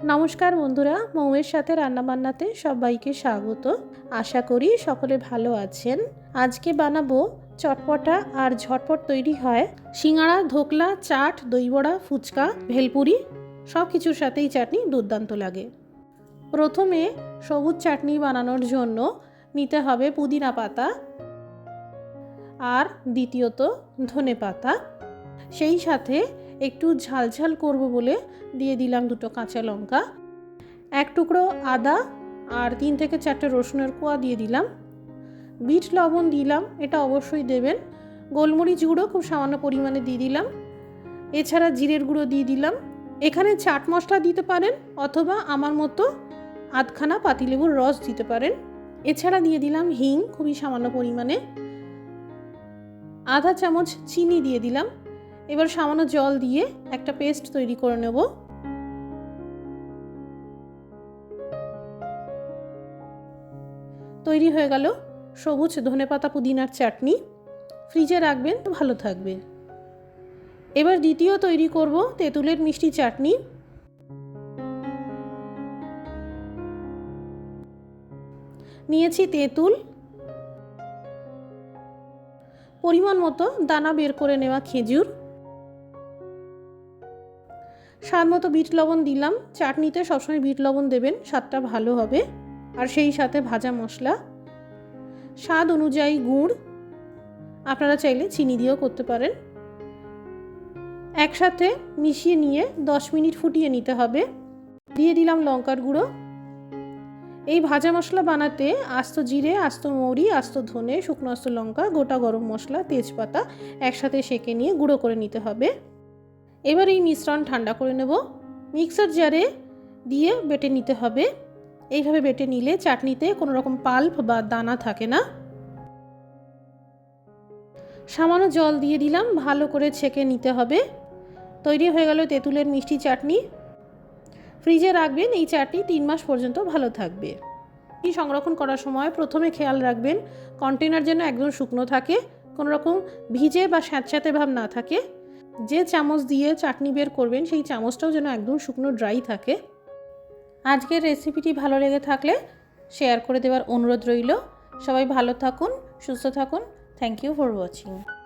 নমস্কার বন্ধুরা, মৌয়ের সাথে রান্নাবান্নাতে সবাইকে স্বাগত। আশা করি সকলে ভালো আছেন। আজকে বানাবো চটপটা আর ঝটপট তৈরি হয় সিঙাড়া ধোকলা, চাট, দইবড়া, ফুচকা, ভেলপুরি সব কিছুর সাথেই চাটনি দুর্দান্ত লাগে। প্রথমে সবুজ চাটনি বানানোর জন্য নিতে হবে পুদিনা পাতা আর দ্বিতীয়ত ধনে পাতা সেই সাথে একটু ঝালঝাল করব বলে দিয়ে দিলাম দুটো কাঁচা লঙ্কা, এক টুকরো আদা আর তিন থেকে চারটে রসুনের কোয়া দিয়ে দিলাম। বিট লবণ দিলাম, এটা অবশ্যই দেবেন। গোলমরিচ গুঁড়ো খুব সামান্য পরিমাণে দিয়ে দিলাম। এছাড়া জিরের গুঁড়ো দিয়ে দিলাম। এখানে চাট মশলা দিতে পারেন অথবা আমার মতো আধখানা পাতিলেবুর রস দিতে পারেন। এছাড়া দিয়ে দিলাম হিং, খুবই সামান্য পরিমাণে। আধা চামচ চিনি দিয়ে দিলাম। এবার সামান্য জল দিয়ে একটা পেস্ট তৈরি করে নেব। তৈরি হয়ে গেল সবুজ ধনেপাতা পুদিনার চাটনি। ফ্রিজে রাখবেন, ভালো থাকবে। এবার দ্বিতীয় তৈরি করব তেঁতুলের মিষ্টি চাটনি। নিয়েছি তেঁতুল। পরিমাণ মতো দানা বের করে নেওয়া খেজুর। স্বাদ মতো বিট লবণ দিলাম। চাটনিতে সবসময় বিট লবণ দেবেন, স্বাদটা ভালো হবে। আর সেই সাথে ভাজা মশলা। স্বাদ অনুযায়ী গুড়। আপনারা চাইলে চিনি দিয়েও করতে পারেন। একসাথে মিশিয়ে নিয়ে দশ মিনিট ফুটিয়ে নিতে হবে। দিয়ে দিলাম লঙ্কার গুঁড়ো। এই ভাজা মশলা বানাতে আস্ত জিরে, আস্ত মৌরি, আস্ত ধনে, শুকনো আস্ত লঙ্কা, গোটা গরম মশলা, তেজপাতা একসাথে সেঁকে নিয়ে গুঁড়ো করে নিতে হবে। এবার এই মিশ্রণ ঠান্ডা করে নেব। মিক্সার জারে দিয়ে বেটে নিতে হবে। এইভাবে বেটে নিলে চাটনিতে কোনো রকম পাল্প বা দানা থাকে না। সামান্য জল দিয়ে দিলাম, ভালো করে ছেঁকে নিতে হবে। তৈরি হয়ে গেল তেঁতুলের মিষ্টি চাটনি। ফ্রিজে রাখবেন, এই চাটনি তিন মাস পর্যন্ত ভালো থাকবে। এই সংরক্ষণ করার সময় প্রথমে খেয়াল রাখবেন, কন্টেনার যেন একদম শুকনো থাকে, কোনো রকম ভিজে বা স্যাঁতস্যাঁতে ভাব না থাকে। যে চামচ দিয়ে চাটনি বের করবেন, সেই চামচটাও যেন একদম শুকনো ড্রাই থাকে। আজকের রেসিপিটি ভালো লেগে থাকলে শেয়ার করে দেওয়ার অনুরোধ রইল। সবাই ভালো থাকুন, সুস্থ থাকুন। Thank you for watching